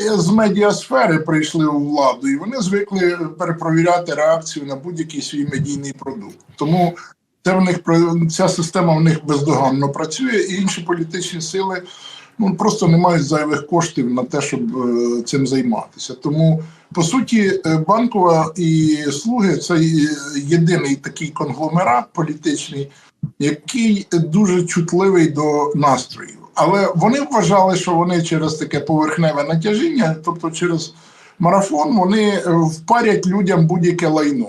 з медіасфери прийшли у владу, і вони звикли перепровіряти реакцію на будь-який свій медійний продукт. Тому це в них ця система в них бездоганно працює, і інші політичні сили ну просто не мають зайвих коштів на те, щоб е, цим займатися. Тому по суті, е, банкова і слуги це єдиний такий конгломерат політичний, який дуже чутливий до настроїв. Але вони вважали, що вони через таке поверхневе натяжіння, тобто через марафон, вони е, впарять людям будь-яке лайно.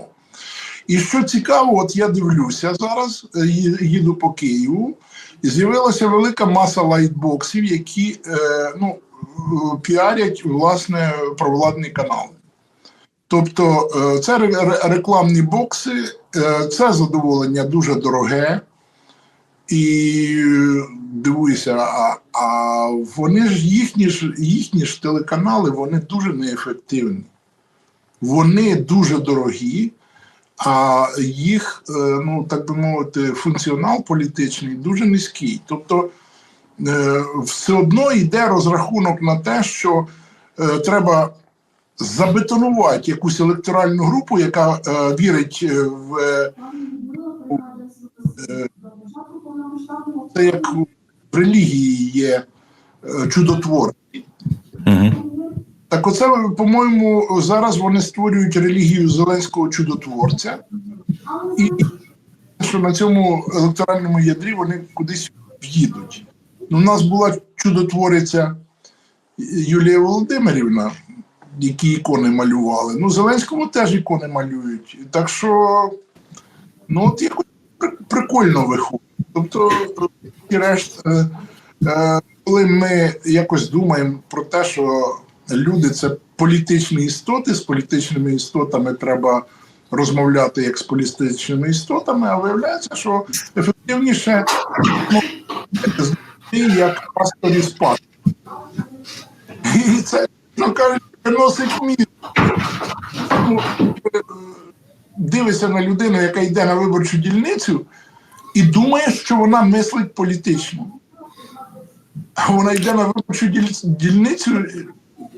І що цікаво, от я дивлюся зараз, е, їду по Києву, і з'явилася велика маса лайтбоксів, які е, ну, піарять власне провладний канал. Тобто це ре- ре- рекламні бокси, це задоволення дуже дороге. І дивуюся, а, а вони ж їхні ж їхні ж телеканали вони дуже неефективні. Вони дуже дорогі, а їх, е, ну так би мовити, функціонал політичний дуже низький. Тобто е, все одно йде розрахунок на те, що е, треба забетонувати якусь електоральну групу, яка вірить в це як релігії є е, чудотвор. Угу. Так, оце, по-моєму, зараз вони створюють релігію Зеленського чудотворця, і що на цьому електоральному ядрі вони кудись в'їдуть. Ну, у нас була чудотвориця Юлія Володимирівна, які ікони малювали. Ну, Зеленському теж ікони малюють. Так що, ну, от якось прикольно виходить. Тобто, решт, е, е, коли ми якось думаємо про те, що люди це політичні істоти, з політичними істотами треба розмовляти як з політичними істотами, а виявляється, що ефективніше ну, як пасторі спад. І це, ну кажуть, приносить. Ну, е, дивишся на людину, яка йде на виборчу дільницю, і думає, що вона мислить політично. А вона йде на виборчу діль- дільницю,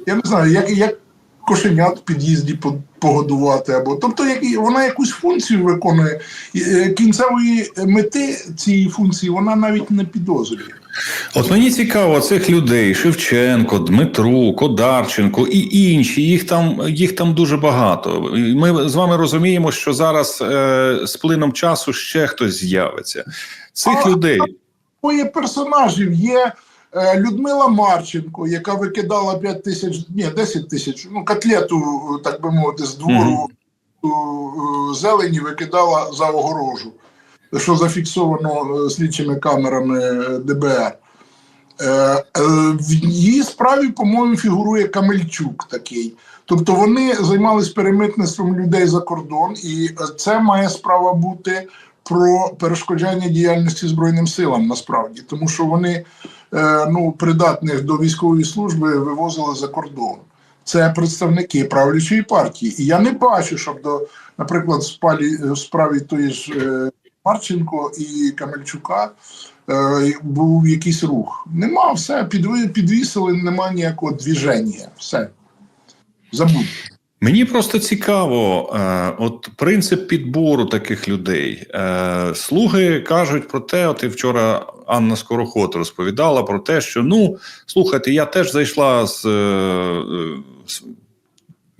я не знаю, як, як кошенят в під'їзді по- погодувати, або тобто як, вона якусь функцію виконує. Е, Кінцевої мети цієї функції вона навіть не підозрює. От мені цікаво цих людей: Шевченко, Дмитру, Кодарченко і інші. Їх там їх там дуже багато. Ми з вами розуміємо, що зараз е, з плином часу ще хтось з'явиться. Цих А- людей Двоє персонажів є Людмила Марченко, яка викидала 5 тисяч, ні, 10 тисяч, ну, котлету, е, так би мовити, з двору е, е, зелені викидала за огорожу, що зафіксовано е, слідчими камерами е, ДБР. Е, е, В її справі, по-моєму, фігурує Камельчук такий. Тобто вони займалися перемитництвом людей за кордон, і е, це має справа бути про перешкоджання діяльності Збройним силам насправді, тому що вони е, ну, придатних до військової служби вивозили за кордон. Це представники правлячої партії. І я не бачу, щоб до, наприклад, спалі, в справі тої ж е, Марченко і Камельчука е, був якийсь рух. Нема, все, підвісили, нема ніякого двіження. Все. Забудь. Мені просто цікаво, е, от принцип підбору таких людей. Е, слуги кажуть про те, от і вчора Анна Скороход розповідала про те, що ну слухайте, я теж зайшла з, е, з-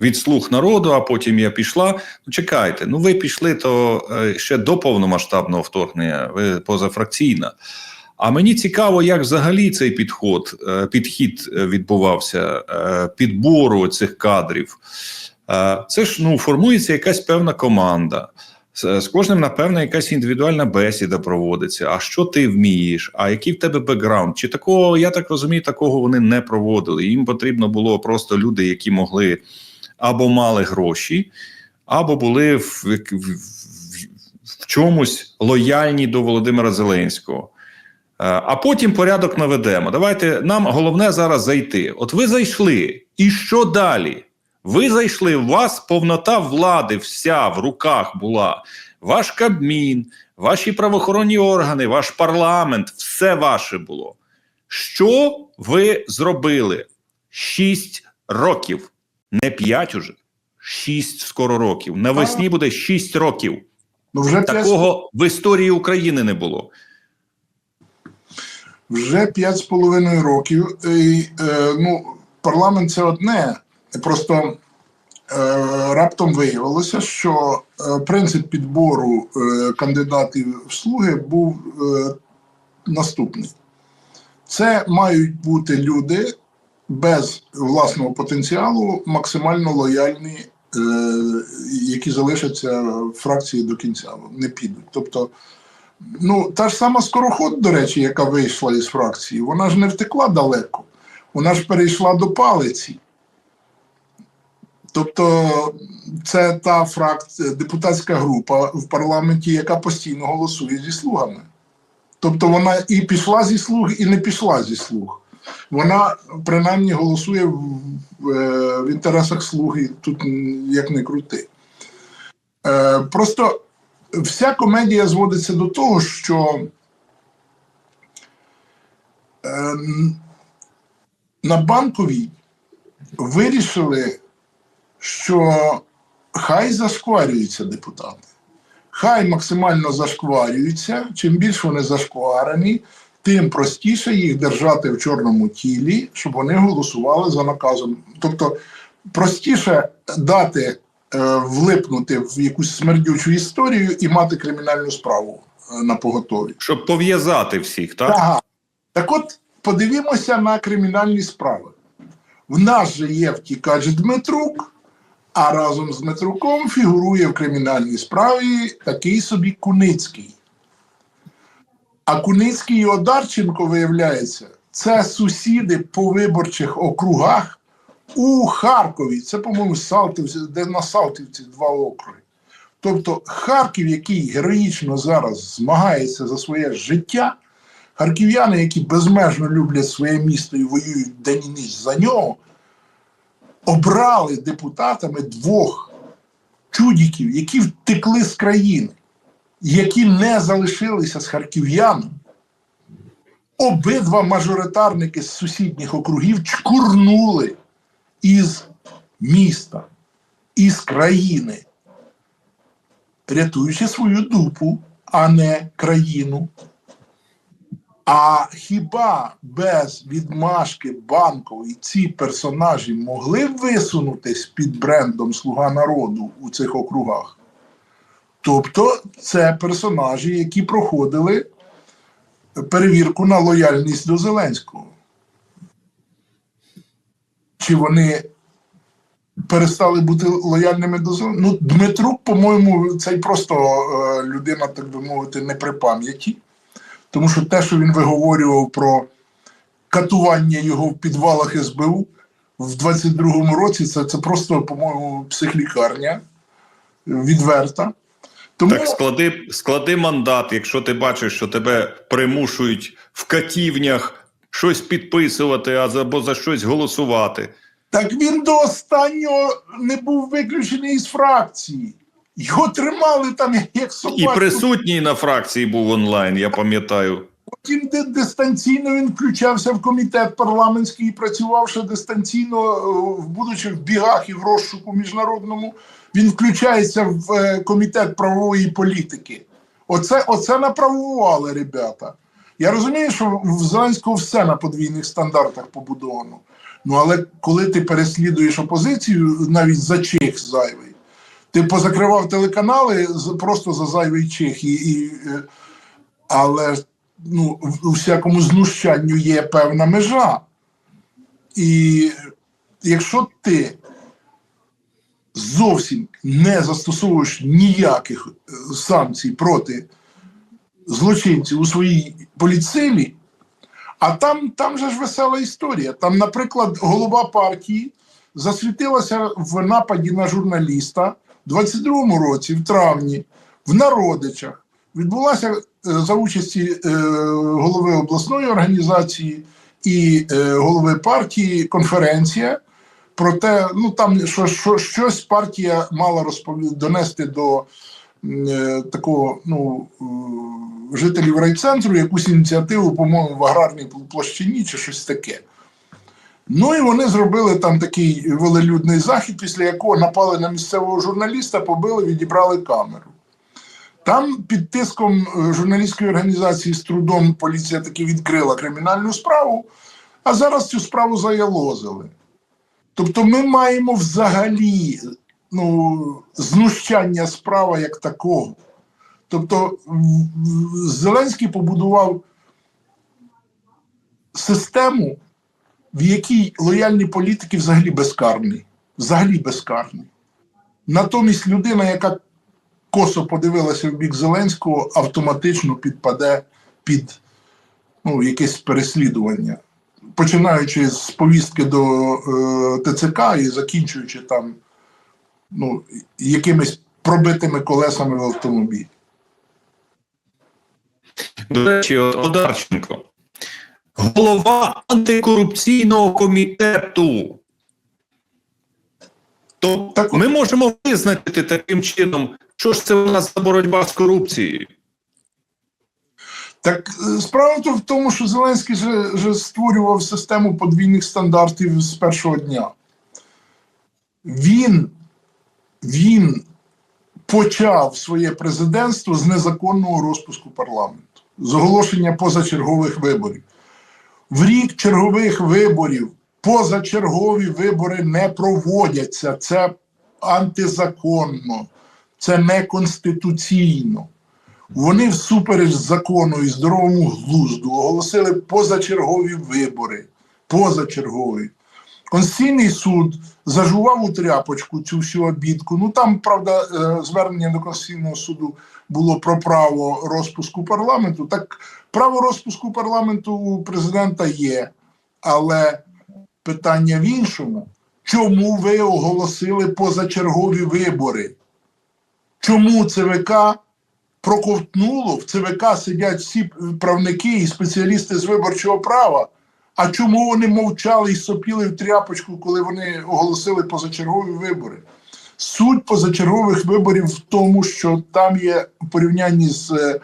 від слуг народу, а потім я пішла. Ну чекайте, ну ви пішли то ще до повномасштабного вторгнення, ви позафракційна. А мені цікаво, як взагалі цей підход, підхід відбувався підбору цих кадрів. Е, Це ж ну формується якась певна команда. З з кожним, напевно, якась індивідуальна бесіда проводиться. А що ти вмієш? А який в тебе бекграунд? Чи такого, я так розумію, такого вони не проводили. Їм потрібно було просто люди, які могли або мали гроші, або були в, в, в, в чомусь лояльні до Володимира Зеленського. Е, А потім порядок наведемо. Давайте нам головне зараз зайти. От ви зайшли, і що далі? Ви зайшли, у вас повнота влади вся в руках була. Ваш Кабмін, ваші правоохоронні органи, ваш парламент, все ваше було. Що ви зробили? Шість років. Не 5 уже, 6 скоро років. Навесні буде 6 років. Ну вже п'ять Такого в історії України не було. вже п'ять з половиною років. І, е, ну, парламент це одне. Просто е, раптом виявилося, що е, принцип підбору е, кандидатів в слуги був наступний: це мають бути люди без власного потенціалу, максимально лояльні, які залишаться в фракції до кінця, не підуть. Тобто, Ну, та ж сама скороход, до речі, яка вийшла із фракції, вона ж не втекла далеко. Вона ж перейшла до палиці. Тобто, це та фракція, депутатська група в парламенті, яка постійно голосує зі слугами. Тобто вона і пішла зі слуг, і не пішла зі слуг. Вона принаймні голосує в, в, е, в інтересах слуги, тут як не крути. Е, просто вся комедія зводиться до того, що е, на банковій вирішили, що хай зашкварюються депутати. Хай максимально зашкварюються. Чим більше вони зашкварені, тим простіше їх держати в чорному тілі, щоб вони голосували за наказом. Тобто простіше дати е, влипнути в якусь смердючу історію і мати кримінальну справу е, на поготові. Щоб пов'язати всіх, так? Ага. Так от подивімося на кримінальні справи. В нас же є втікач Дмитрук, а разом з Дмитруком фігурує в кримінальній справі такий собі Куницький. А Куницький і Одарченко, виявляється, це сусіди по виборчих округах у Харкові. Це, по-моєму, Салтівці, де на Салтівці два округи. Тобто Харків, який героїчно зараз змагається за своє життя, харків'яни, які безмежно люблять своє місто і воюють день і ніч за нього, обрали депутатами двох чудіків, які втекли з країни, які не залишилися з харків'яном. Обидва мажоритарники з сусідніх округів чкурнули із міста, із країни, рятуючи свою дупу, а не країну. А хіба без відмашки банкової ці персонажі могли висунутись під брендом Слуга народу у цих округах? Тобто це персонажі, які проходили перевірку на лояльність до Зеленського. Чи вони перестали бути лояльними до Зеленського? Ну, Дмитрук, по-моєму, це просто е, людина, так би мовити, не при пам'яті. Тому що те, що він виговорював про катування його в підвалах СБУ в 22-му році, це, це просто, по-моєму, психлікарня відверта. Тому Так склади, склади мандат, якщо ти бачиш, що тебе примушують в катівнях щось підписувати або за щось голосувати. так він до останнього не був виключений із фракції. Його тримали там як І присутній на фракції був онлайн, я пам'ятаю. Потім де- дистанційно він включався в комітет парламентський і працював ще дистанційно, е, будучи в бігах і в розшуку міжнародному, він включається в е, комітет правової політики. Оце, оце направували, ребята. Я розумію, що в Зеленського все на подвійних стандартах побудовано. Ну але коли ти переслідуєш опозицію, навіть за чих зайвий, ти позакривав телеканали просто за зайвий чих. І, і, е, але ну, у всякому знущанню є певна межа. І якщо ти зовсім не застосовуєш ніяких е, санкцій проти злочинців у своїй поліцилі, а там, там же ж весела історія. Там, наприклад, голова партії засвітилася в нападі на журналіста в 22-му році, в травні, в Народичах. Відбулася е, за участі е, голови обласної організації і е, голови партії конференція. Проте, ну там що, що, щось партія мала розпові... донести до е, такого ну, е, жителів райцентру якусь ініціативу, по-моєму, в аграрній площині чи щось таке. Ну і вони зробили там такий велелюдний захід, після якого напали на місцевого журналіста, побили, відібрали камеру. Там під тиском е, журналістської організації з трудом поліція таки відкрила кримінальну справу, а зараз цю справу заялозили. Тобто ми маємо взагалі ну, знущання справа як такого. Тобто Зеленський побудував систему, в якій лояльні політики взагалі безкарні. Взагалі безкарні. Натомість людина, яка косо подивилася в бік Зеленського, автоматично підпаде під ну, якесь переслідування. Починаючи з повістки до е, ТЦК і закінчуючи там ну, якимись пробитими колесами в автомобілі. До речі, Одарченко, голова антикорупційного комітету. То Так ми можемо визначити таким чином, що ж це у нас за боротьба з корупцією. Так е, справа то в тому, що Зеленський же, же створював систему подвійних стандартів з першого дня. Він, він почав своє президентство з незаконного розпуску парламенту, з оголошення позачергових виборів. В рік чергових виборів позачергові вибори не проводяться. Це антизаконно, це неконституційно. Вони всупереч закону і здоровому глузду оголосили позачергові вибори. Позачергові. Конституційний суд зажував у тряпочку цю всю обідку. Ну там, правда, е, звернення до Конституційного суду було про право розпуску парламенту. Так, право розпуску парламенту у президента є, але питання в іншому: чому ви оголосили позачергові вибори? Чому ЦВК проковтнуло, в ЦВК сидять всі правники і спеціалісти з виборчого права. А чому вони мовчали і сопіли в тряпочку, коли вони оголосили позачергові вибори? Суть позачергових виборів в тому, що там є у порівнянні з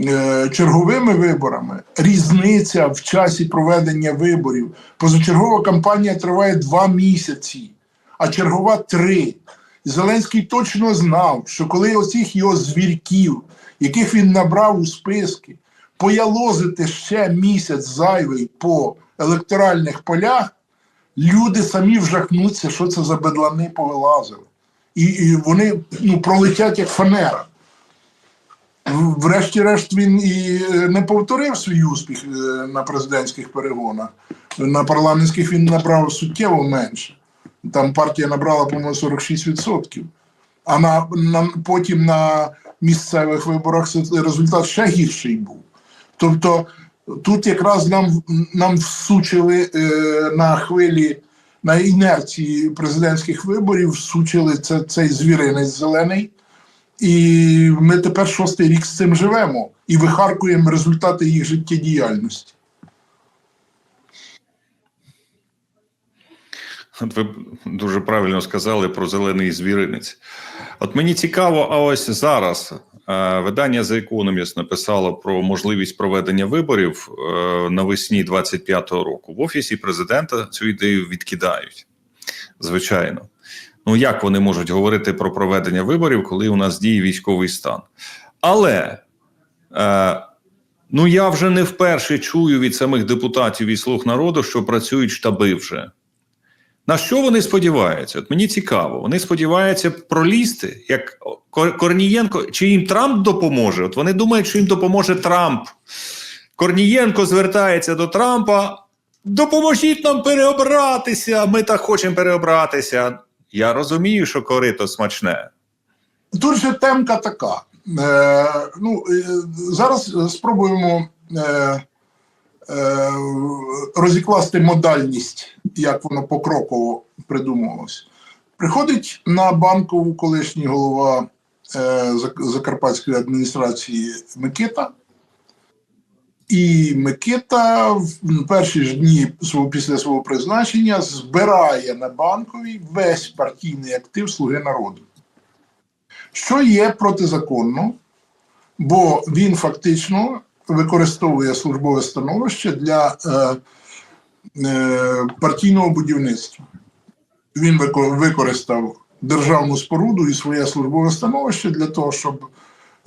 е, черговими виборами різниця в часі проведення виборів. Позачергова кампанія триває два місяці, а чергова три. Зеленський точно знав, що коли оцих його звірків, яких він набрав у списки, поялозити ще місяць зайвий по електоральних полях, люди самі вжахнуться, що це за бедлани повилазили. І, і вони ну, пролетять як фанера. Врешті-решт він і е, не повторив свій успіх е, на президентських перегонах. На парламентських він набрав суттєво менше. Там партія набрала, по-моєму, 46%. А на, на, потім на місцевих виборах результат ще гірший був. Тобто тут якраз нам, нам всучили е, на хвилі, на інерції президентських виборів, всучили це, цей звіринець зелений. І ми тепер шостий рік з цим живемо і вихаркуємо результати їх життєдіяльності. От ви дуже правильно сказали про зелений звіринець. От мені цікаво, а ось зараз видання The Economist написало про можливість проведення виборів е, навесні 25-го року. В офісі президента цю ідею відкидають. Звичайно. Ну як вони можуть говорити про проведення виборів, коли у нас діє військовий стан? Але е, ну я вже не вперше чую від самих депутатів і слуг народу, що працюють штаби вже. На що вони сподіваються? От мені цікаво. Вони сподіваються пролізти, як Корнієнко, чи їм Трамп допоможе? От вони думають, що їм допоможе Трамп. Корнієнко звертається до Трампа. Допоможіть нам переобратися. Ми так хочемо переобратися. Я розумію, що корито смачне. Тут же темка така. Е, ну, е, зараз спробуємо е, е, розікласти модальність, як воно покроково придумувалось. Приходить на банкову колишній голова е, Закарпатської адміністрації Микита. І Микита в перші ж дні свого, після свого призначення збирає на банковій весь партійний актив Слуги народу що є протизаконно, бо він фактично використовує службове становище для е, партійного будівництва. Він використав державну споруду і своє службове становище для того, щоб,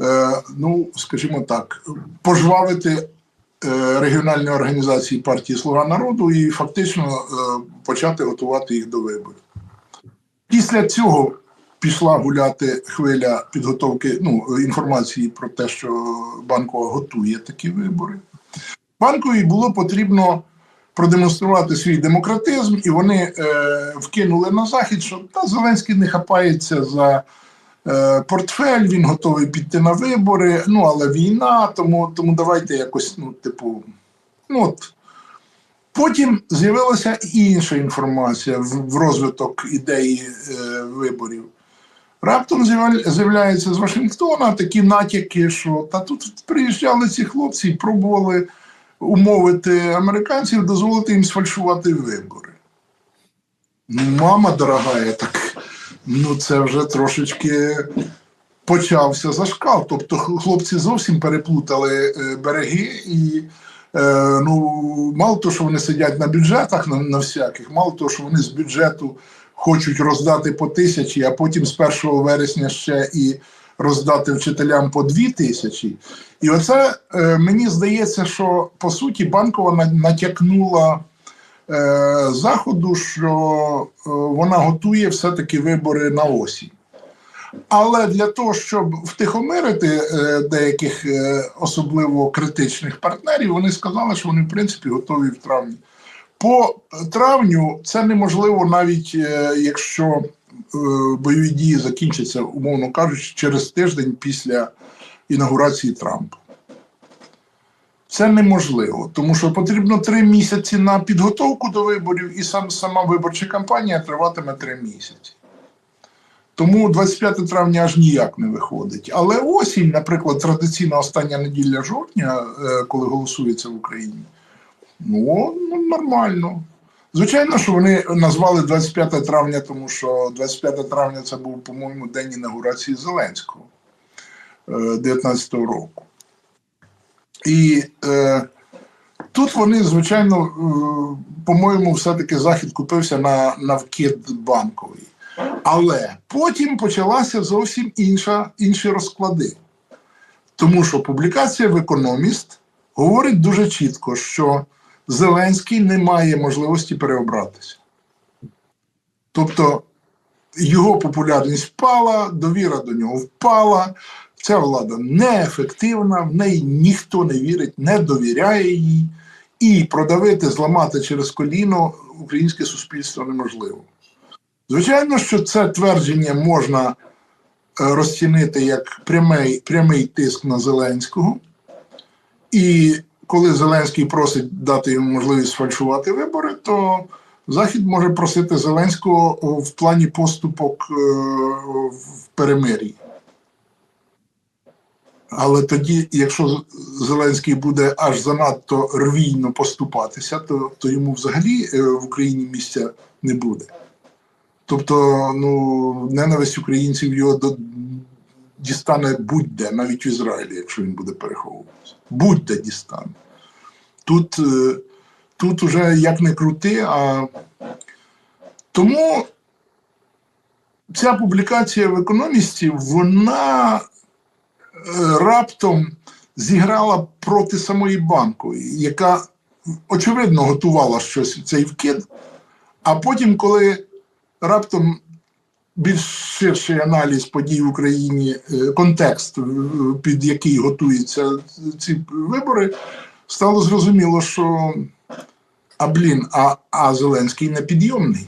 е, ну, скажімо так, пожвавити е, регіональні організації партії Слуга народу і фактично е, почати готувати їх до виборів. Після цього пішла гуляти хвиля підготовки ну, інформації про те, що банкова готує такі вибори. Банкові було потрібно продемонструвати свій демократизм, і вони е, вкинули на захід, що та Зеленський не хапається за е, портфель, він готовий піти на вибори. Ну але війна, тому, тому давайте якось, ну, типу, ну от. Потім з'явилася і інша інформація в, розвиток ідеї е, виборів. Раптом з'явля- з'являється з Вашингтона такі натяки, що та тут приїжджали ці хлопці і пробували умовити американців, дозволити їм сфальшувати вибори. Ну, мама дорога, так ну це вже трошечки почався зашкал. Тобто хлопці зовсім переплутали е, береги і. Е, ну, мало того, що вони сидять на бюджетах на, на всяких, мало того, що вони з бюджету хочуть роздати по тисячі, а потім з 1 вересня ще і роздати вчителям по дві тисячі. І оце е, мені здається, що по суті банкова натякнула е, заходу, що е, вона готує все-таки вибори на осінь. Але для того, щоб втихомирити е, деяких е, особливо критичних партнерів, вони сказали, що вони в принципі готові в травні. По травню це неможливо навіть е, якщо бойові дії закінчаться, умовно кажучи, через тиждень після інаугурації Трампа. Це неможливо, тому що потрібно три місяці на підготовку до виборів, і сам, сама виборча кампанія триватиме три місяці. Тому 25 травня аж ніяк не виходить. Але осінь, наприклад, традиційна остання неділя жовтня, е, коли голосується в Україні, ну, ну нормально. Звичайно, що вони назвали 25 травня, тому що 25 травня це був, по-моєму, день інаугурації Зеленського 19-го року. І е, тут вони, звичайно, е, по-моєму, все-таки захід купився на, на вкид банковий. Але потім почалася зовсім інша, інші розклади. Тому що публікація в Економіст говорить дуже чітко, що Зеленський не має можливості переобратися. Тобто його популярність впала, довіра до нього впала. Ця влада неефективна, в неї ніхто не вірить, не довіряє їй, і продавити, зламати через коліно українське суспільство неможливо. Звичайно, що це твердження можна е, розцінити як прямий, прямий тиск на Зеленського. І коли Зеленський просить дати йому можливість сфальшувати вибори, то Захід може просити Зеленського в плані поступок е, в перемир'ї. Але тоді, якщо Зеленський буде аж занадто рвійно поступатися, то, то йому взагалі е, в Україні місця не буде. Тобто, ну, ненависть українців його дістане будь-де, навіть в Ізраїлі, якщо він буде переховуватися. Будь-де. Тут, е, тут уже як не крути, а тому ця публікація в економісті, вона е, раптом зіграла проти самої банкової, яка очевидно готувала щось в цей вкид, а потім, коли раптом більш ширший аналіз подій в Україні, е, контекст, е, під який готуються ці вибори, стало зрозуміло, що а блін, а, а Зеленський непідйомний.